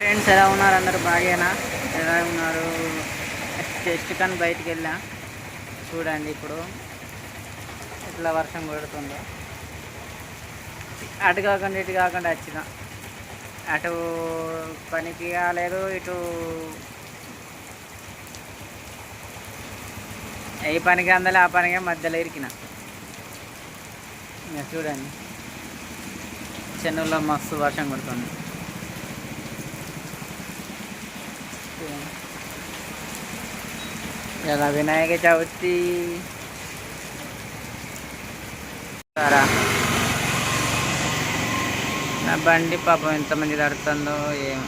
Friends ఎలా ఉన్నారు? అందరు బాగేనా? ఎలా ఉన్నారు? టెస్ట్ కానీ బయటికి వెళ్ళా. చూడండి ఇప్పుడు. ఇట్లా వర్షం కొడుతుందో. అటు కాకుండా ఇటు కాకుండా వచ్చిన. అటు పనికి కాలేదు ఇటు ఏ పనికి అందలే ఆ పనిగా మధ్యలో ఇరికిన. చూడండి. చెన్నూరులో మస్తు వర్షం కొడుతుంది. ఇలా వినాయక చవితి నా బండి పాపం ఎంతమంది తడుతుందో ఏం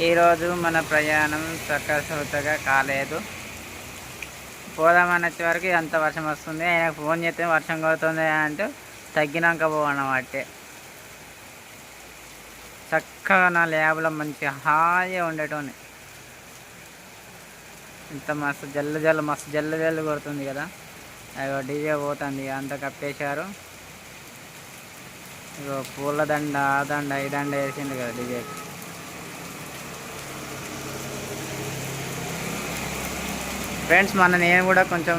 ఈరోజు మన ప్రయాణం సకసవతగా కాలేదు పోదామని వచ్చే వరకు అంత వర్షం వస్తుంది ఆయన ఫోన్ చేస్తే వర్షం కొడుతుంది అంటే తగ్గినాక పోవన్నమాటే చక్కగా నా ల్యాబ్లో మంచి హాయిగా ఉండేటోని. ఇంత మస్తు జల్ల జల్లు మస్తు జల్ల జల్లు కొడుతుంది కదా. అయ్యో డీజే పోతుంది అంత కప్పేశారు. ఇగో పూల దండ ఆ దండ ఈ దండ వేసిండు కదా డీజే. ఫ్రెండ్స్ మొన్న నేను కూడా కొంచెం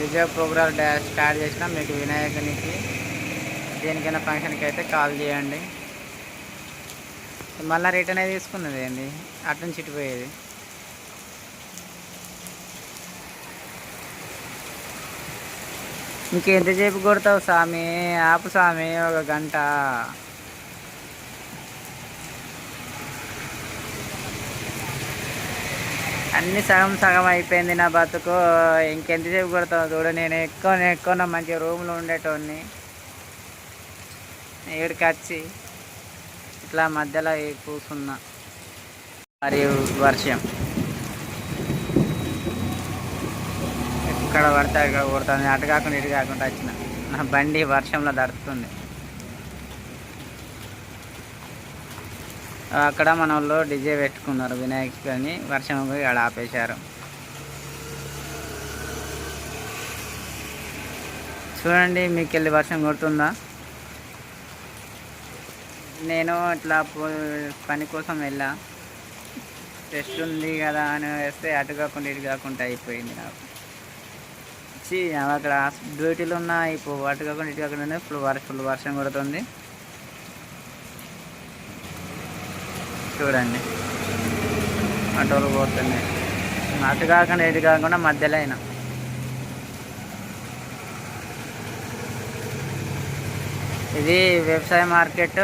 డీజే ప్రోగ్రామ్ స్టార్ట్ చేసిన మీకు వినాయకునికి దేనికైనా ఫంక్షన్కి అయితే కాల్ చేయండి. మళ్ళీ రిటర్న్ అనేది తీసుకున్నది అండి అటు నుంచి ఇటుపోయేది ఇంకెంతసేపు కొడతావు స్వామి? ఆపు స్వామి ఒక గంట. అన్ని సగం సగం అయిపోయింది నా బతుకు. ఇంకెంతసేపు కొడతావు చూడు నేను ఎక్కువ ఎక్కువ మంచి రూమ్లో ఉండేటోడిని. ఇక్కడికి వచ్చి. ఇట్లా మధ్యలో ఈ కూర్చున్నా మరియు వర్షం. ఎక్కడ పడితే అక్కడ కొడుతుంది. అటు కాకుండా ఇటు కాకుండా వచ్చిన. నా బండి వర్షంలో దడుతుంది అక్కడ మన వాళ్ళు డిజే పెట్టుకున్నారు వినాయక్ అని వర్షం పోయి అక్కడ ఆపేశారు. చూడండి మీకు వెళ్ళి వర్షం కొడుతుందా? నేను ఇట్లా పని కోసం వెళ్ళా. టెస్ట్ ఉంది కదా అని వేస్తే అటు కాకుండా ఇటు కాకుండా అయిపోయింది నాకు. చి అక్కడ డ్యూటీలు ఉన్నా ఇప్పుడు అటు కాకుండా ఇటు కాకుండా ఫుల్ వర్షం ఫుల్ వర్షం కొడుతుంది. చూడండి. ఆటోలు పోతున్నాయి. అటు కాకుండా ఇటు కాకుండా మధ్యలో అయినా. ఇది వ్యవసాయ మార్కెట్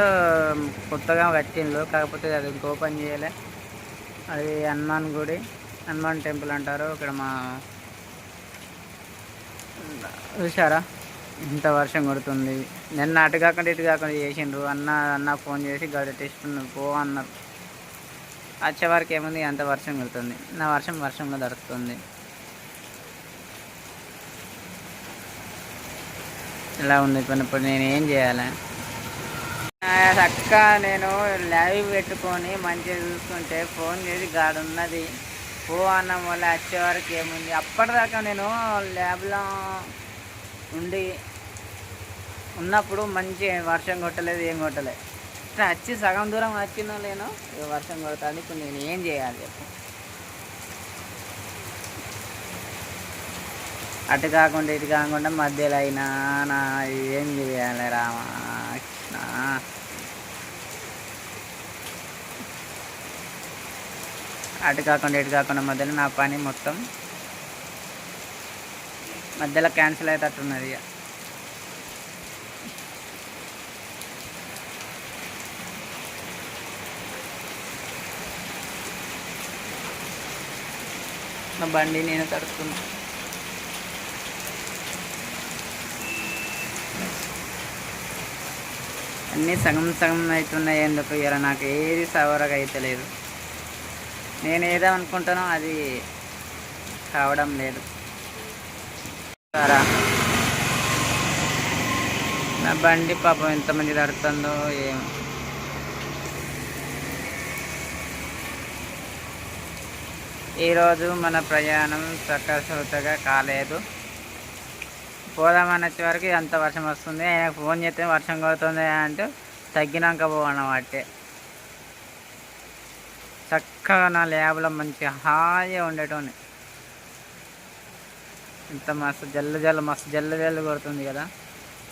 కొత్తగా కట్టిండ్రు. కాకపోతే అది ఇంకా ఓపెన్ చేయలే. అది హనుమాన్ గుడి హనుమాన్ టెంపుల్ అంటారు. ఇక్కడ మా చూసారా ఇంత వర్షం కొడుతుంది. నిన్న అటు కాకుండా ఇటు కాకుండా చేసిండ్రు. అన్న అన్న ఫోన్ చేసి గడి టెస్ట్ పో అన్నారు. వచ్చే వరకు ఏముంది? అంత వర్షం కొడుతుంది. నా వర్షం వర్షంలో దొరుకుతుంది. ఇలా ఉంది ఇప్పుడు ఇప్పుడు నేను ఏం చేయాలి? చక్క నేను లైవ్ పెట్టుకొని మంచిగా చూసుకుంటే ఫోన్ చేసి గాడు ఉన్నది. పో అన్నం వల్ల వచ్చేవరకు ఏముంది? అప్పటిదాకా నేను ల్యాబ్లో ఉండి ఉన్నప్పుడు మంచి వర్షం కొట్టలేదు ఏం కొట్టలేదు. ఇట్లా వచ్చి సగం దూరం వచ్చినా నేను ఇక వర్షం కొడతాను ఇప్పుడు నేను ఏం చేయాలి చెప్పు? అటు కాకుండా ఇటు కాకుండా మధ్యలో అయినా నా ఏం చేయాలి రామా కృష్ణ అటు కాకుండా ఇటు కాకుండా మధ్యలో నా పని మొత్తం మధ్యలో క్యాన్సిల్ అయ్యేటట్టున్నది ఇక. నా బండి నేను తడుతున్నా అన్నీ సగం సగం అవుతున్నాయి ఎందుకు? ఇలా నాకు ఏది సవరగా అయితలేదు నేను ఏదో అనుకుంటానో అది కావడం లేదు. నా బండి పాపం ఎంతమంది తడుతుందో ఏం? ఈరోజు మన ప్రయాణం సకసౌతగా కాలేదు. పోదామని వచ్చే వరకు అంత వర్షం వస్తుంది? ఆయనకు ఫోన్ చేస్తే వర్షం కొడుతుంది అంటూ తగ్గినాక పోవన్నమాటే చక్కగా నా ల్యాబ్లో మంచి హాయిగా ఉండేటోని. ఇంత మస్తు జల్లు జల్లు మస్తు జల్లు జల్లు కొడుతుంది కదా.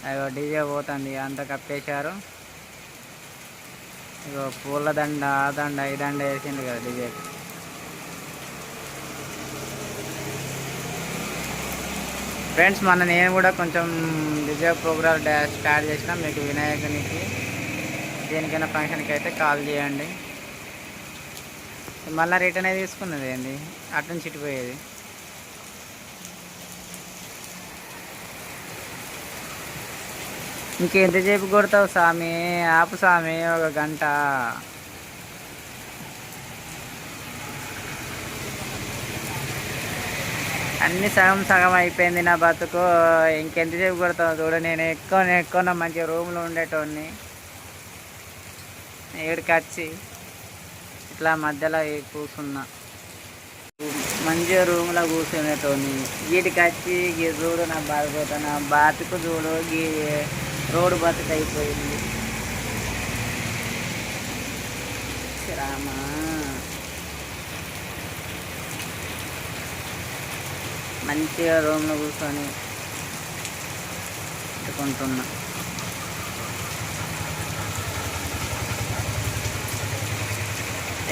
అయ్యో డీజే పోతుంది అంత కప్పేశారు. ఇగో పూల దండ ఆ దండ ఈ దండ వేసిండు కదా డీజేకి. ఫ్రెండ్స్ మొన్న నేను కూడా కొంచెం విజయ ప్రోగ్రామ్ స్టార్ట్ చేసిన మీకు వినాయకునికి. దేనికైనా ఫంక్షన్కి అయితే కాల్ చేయండి. మళ్ళీ రిటర్న్ అయితే తీసుకున్నది ఏంది? అటు నుంచి ఇటుపోయేది ఇంకెంతసేపు కొడతావు స్వామి? ఆపు స్వామి ఒక గంట. అన్ని సగం సగం అయిపోయింది నా బతుకు. ఇంకెంతసేపు కొడతావు చూడు నేను ఎక్కువ ఎక్కువ నా మంచి రూమ్లో ఉండేటోడిని. ఇక్కడికి వచ్చి ఇట్లా మధ్యలో కూర్చున్నా మంచిగా రూమ్లో కూర్చునేటోడిని వీటికి వచ్చి చూడు నా బాధపోతా నా బాతుకు చూడు ఈ రోడ్డు బతుకు అయిపోయింది రామా మంచిగా రూమ్లో కూర్చొని పెట్టుకుంటున్నా.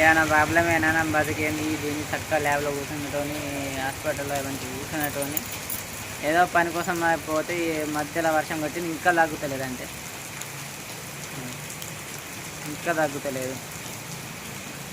ఏమైనా ప్రాబ్లం ఏమైనా బతికేంది? దీన్ని చక్కగా ల్యాబ్లో కూర్చున్నటోని హాస్పిటల్లో మంచి కూర్చున్నటోని ఏదో పని కోసం పోతే ఈ మధ్యలో వర్షం కొట్టింది ఇంకా తగ్గుతలేదు అంటే ఇంకా తగ్గుతలేదు.